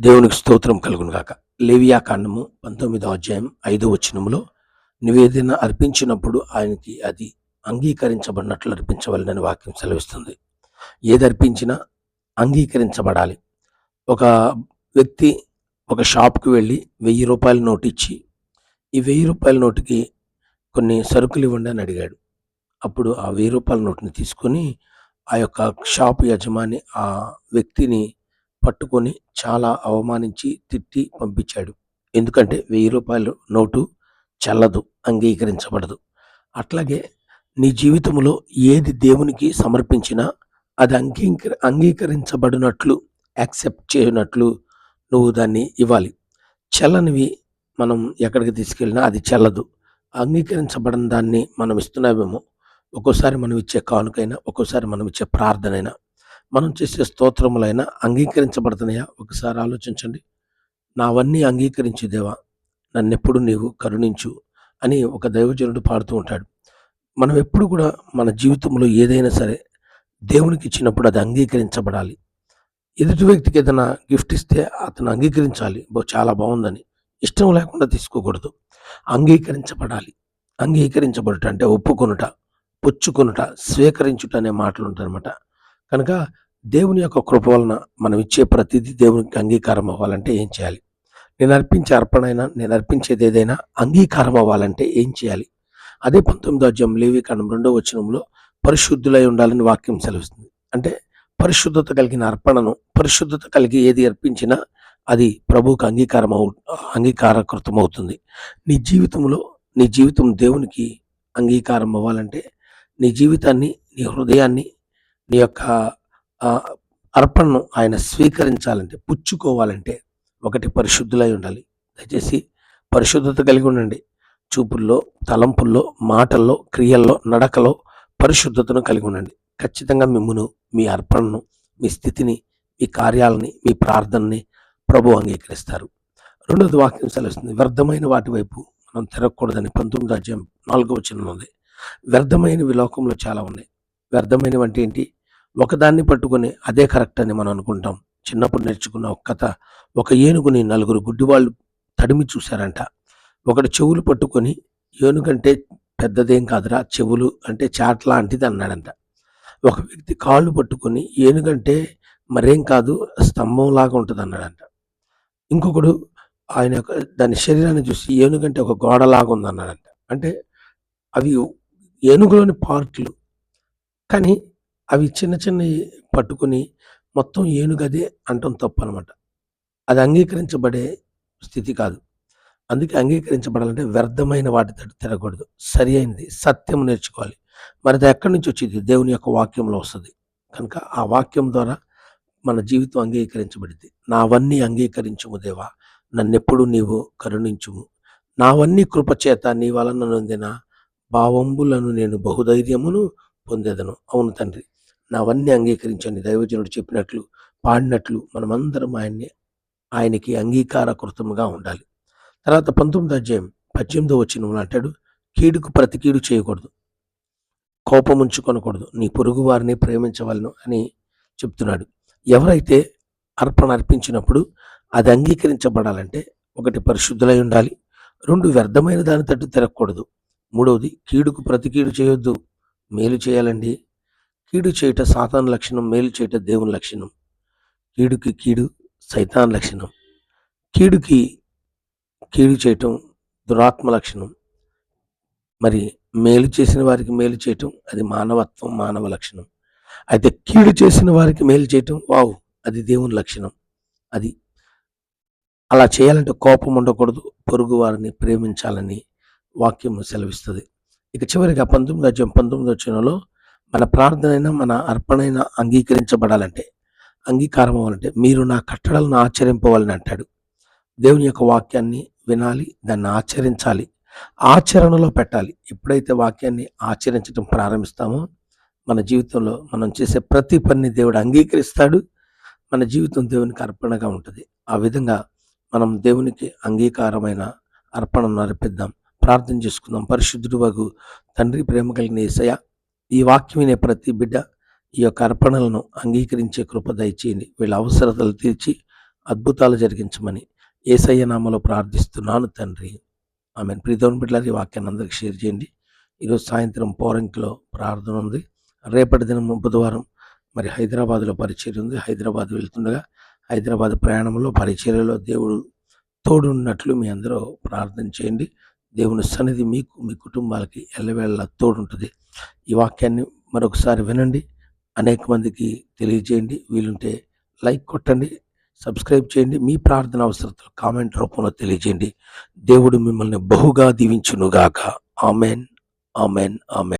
దేవునికి స్తోత్రం కలుగునుగాక. లేవియా కాండము పంతొమ్మిదో అధ్యాయం ఐదో వచనములో నివేదన అర్పించినప్పుడు ఆయనకి అది అంగీకరించబడినట్లు అర్పించవలనని వాక్యం సెలవిస్తుంది. ఏది అర్పించినా అంగీకరించబడాలి. ఒక వ్యక్తి ఒక షాప్కి వెళ్ళి వెయ్యి రూపాయల నోటు ఇచ్చి ఈ వెయ్యి రూపాయల నోటుకి కొన్ని సరుకులు ఇవ్వండి అని అడిగాడు. అప్పుడు ఆ వెయ్యి రూపాయల నోటుని తీసుకొని ఆ యొక్క షాప్ యజమాని ఆ వ్యక్తిని పట్టుకొని చాలా అవమానించి తిట్టి పంపించాడు. ఎందుకంటే వెయ్యి రూపాయలు నోటు చల్లదు అంగీకరించబడదు. అట్లాగే నీ జీవితంలో ఏది దేవునికి సమర్పించినా అది అంగీకరి అంగీకరించబడినట్లు యాక్సెప్ట్ చేయనట్లు నువ్వు దాన్ని ఇవ్వాలి. చల్లనివి మనం ఎక్కడికి తీసుకెళ్ళినా అది చల్లదు. అంగీకరించబడిన దాన్ని మనం ఇస్తున్నామేమో ఒక్కోసారి మనం ఇచ్చే కానుకైనా ఒక్కోసారి మనం ఇచ్చే ప్రార్థనైనా మనం చేసే స్తోత్రములైనా అంగీకరించబడుతున్నాయా? ఒకసారి ఆలోచించండి. నావన్నీ అంగీకరించు దేవా నన్నెప్పుడు నీవు కరుణించు అని ఒక దైవజనుడు పాడుతూ ఉంటాడు. మనం ఎప్పుడు కూడా మన జీవితంలో ఏదైనా సరే దేవునికి ఇచ్చినప్పుడు అది అంగీకరించబడాలి. ఎదుటి వ్యక్తికి ఏదైనా గిఫ్ట్ ఇస్తే అతను అంగీకరించాలి. చాలా బాగుందని. ఇష్టం లేకుండా తీసుకోకూడదు. అంగీకరించబడాలి. అంగీకరించబడుట అంటే ఒప్పుకొనుట పుచ్చుకొనుట స్వీకరించుట అనే మాటలు ఉంటాయన్నమాట. కనుక దేవుని యొక్క కృప వలన మనం ఇచ్చే ప్రతిదీ దేవునికి అంగీకారం అవ్వాలంటే ఏం చేయాలి? నేను అర్పించే అర్పణ అయినా నేను అర్పించేది ఏదైనా అంగీకారం అవ్వాలంటే ఏం చేయాలి? అదే పంతొమ్మిదో అధ్యాయం లేవి కాండం రెండో వచనంలో పరిశుద్ధులై ఉండాలని వాక్యం సెలవుస్తుంది. అంటే పరిశుద్ధత కలిగిన అర్పణను పరిశుద్ధత కలిగి ఏది అర్పించినా అది ప్రభువుకు అంగీకారం అవు అంగీకారకృతం అవుతుంది. నీ జీవితంలో నీ జీవితం దేవునికి అంగీకారం అవ్వాలంటే నీ జీవితాన్ని నీ హృదయాన్ని నీ యొక్క అర్పణను ఆయన స్వీకరించాలంటే పుచ్చుకోవాలంటే ఒకటి పరిశుద్ధులై ఉండాలి. దయచేసి పరిశుద్ధత కలిగి ఉండండి. చూపుల్లో తలంపుల్లో మాటల్లో క్రియల్లో నడకలో పరిశుద్ధతను కలిగి ఉండండి. ఖచ్చితంగా మిమ్మును మీ అర్పణను మీ స్థితిని మీ కార్యాలని మీ ప్రార్థనని ప్రభు అంగీకరిస్తారు. రెండోది వాక్యం సెలవుస్తుంది. వ్యర్థమైన వాటి వైపు మనం తిరగకూడదని పంతొమ్మిది అధ్యాయం నాలుగో చిన్న ఉంది. వ్యర్థమైనవి లోకంలో చాలా ఉన్నాయి. వ్యర్థమైనవి అంటే ఏంటి? ఒకదాన్ని పట్టుకుని అదే కరెక్ట్ అని మనం అనుకుంటాం. చిన్నప్పుడు నేర్చుకున్న ఒక కథ. ఒక ఏనుగుని నలుగురు గుడ్డివాళ్ళు తడిమి చూశారంట. ఒకడు చెవులు పట్టుకొని ఏనుగంటే పెద్దదేం కాదురా చెవులు అంటే చాట్ లాంటిది అన్నాడంట. ఒక వ్యక్తి కాళ్ళు పట్టుకొని ఏనుగంటే మరేం కాదు స్తంభంలాగా ఉంటుంది అన్నాడంట ఇంకొకడు ఆయన యొక్క దాని శరీరాన్ని చూసి ఏనుగంటే ఒక గోడలాగా ఉంది అన్నాడంట అంటే అవి ఏనుగులోని పార్ట్లు. కానీ అవి చిన్న చిన్నవి పట్టుకుని మొత్తం ఏనుగదే అంటం తప్పు అనమాట అది అంగీకరించబడే స్థితి కాదు. అందుకే అంగీకరించబడాలంటే వ్యర్థమైన వాటితో తిరగకూడదు సరి అయింది. సత్యం నేర్చుకోవాలి. మరి అది ఎక్కడి నుంచి వచ్చింది? దేవుని యొక్క వాక్యంలో వస్తుంది. కనుక ఆ వాక్యం ద్వారా మన జీవితం అంగీకరించబడింది. నావన్నీ అంగీకరించుము దేవా. నన్నెప్పుడు నీవు కరుణించుము. నావన్నీ కృపచేత నీ వలన నొందిన భావంబులను నేను బహుధైర్యమును పొందేదను. అవును తండ్రి. నావన్నీ అంగీకరించండి. దైవజనుడు చెప్పినట్లు పాడినట్లు మనమందరం ఆయన్ని ఆయనకి అంగీకారకృతముగా ఉండాలి. తర్వాత పంతొమ్మిది అధ్యాయం పద్దెనిమిదో వచ్చిన అంటాడు కీడుకు ప్రతి కీడు చేయకూడదు. కోపం ఉంచుకొనకూడదు. నీ పొరుగు వారిని ప్రేమించవలను అని చెప్తున్నాడు. ఎవరైతే అర్పణ అర్పించినప్పుడు అది అంగీకరించబడాలంటే ఒకటి పరిశుద్ధులై ఉండాలి. రెండు వ్యర్థమైన దాని తట్టు తిరగకూడదు. మూడవది కీడుకు ప్రతి కీడు చేయొద్దు. మేలు చేయాలండి. కీడు చేయట సాతాన్ లక్షణం మేలు చేయట దేవుని లక్షణం. కీడుకి కీడు సైతాన్ లక్షణం. కీడుకి కీడు చేయటం దురాత్మ లక్షణం. మరి మేలు చేసిన వారికి మేలు చేయటం అది మానవత్వం మానవ లక్షణం. అయితే కీడు చేసిన వారికి మేలు చేయటం వావ్ అది దేవుని లక్షణం. అది అలా చేయాలంటే కోపం ఉండకూడదు పొరుగు వారిని ప్రేమించాలని వాక్యం సెలవిస్తుంది. ఇక చివరిగా పంతొమ్మిది అధ్యాయం పంతొమ్మిది వచ్చినలో మన ప్రార్థనైనా మన అర్పణైనా అంగీకరించబడాలంటే అంగీకారం అవ్వాలంటే మీరు నా కట్టడలను ఆచరింపవాలని అంటాడు. దేవుని యొక్క వాక్యాన్ని వినాలి దాన్ని ఆచరించాలి ఆచరణలో పెట్టాలి. ఎప్పుడైతే వాక్యాన్ని ఆచరించడం ప్రారంభిస్తామో మన జీవితంలో మనం చేసే ప్రతి పని దేవుడు అంగీకరిస్తాడు. మన జీవితం దేవునికి అర్పణగా ఉంటుంది. ఆ విధంగా మనం దేవునికి అంగీకారమైన అర్పణను అర్పిద్దాం. ప్రార్థన చేసుకుందాం. పరిశుద్ధుడు వగు తండ్రి ప్రేమ కలిగిన ఏసయ ఈ వాక్యం వినే ప్రతి బిడ్డ ఈ యొక్క అర్పణలను అంగీకరించే కృప దయచేయండి. వీళ్ళ అవసరతలు తీర్చి అద్భుతాలు జరిగించమని ఏసయ్య నామలో ప్రార్థిస్తున్నాను తండ్రి. ఆమె ప్రీతోన్ బిడ్డలారు ఈ వాక్యాన్ని అందరికి షేర్ చేయండి. ఈరోజు సాయంత్రం పోరంకిలో ప్రార్థన ఉంది. రేపటి దినం బుధవారం మరి హైదరాబాద్లో పరిచయం ఉంది. హైదరాబాద్ వెళ్తుండగా హైదరాబాద్ ప్రయాణంలో పరిచర్యలో దేవుడు తోడున్నట్లు మీ అందరూ ప్రార్థన చేయండి. దేవుని సన్నిధి మీకు మీ కుటుంబాలకి ఎల్లవేళ తోడుంటుంది. ఈ వాక్యాన్ని మరొకసారి వినండి. అనేక మందికి తెలియజేయండి. వీలుంటే లైక్ కొట్టండి సబ్స్క్రైబ్ చేయండి మీ ప్రార్థన అవసరతలు కామెంట్ రూపంలో తెలియజేయండి. దేవుడు మిమ్మల్ని బహుగా దీవించునుగాక. Amen amen amen.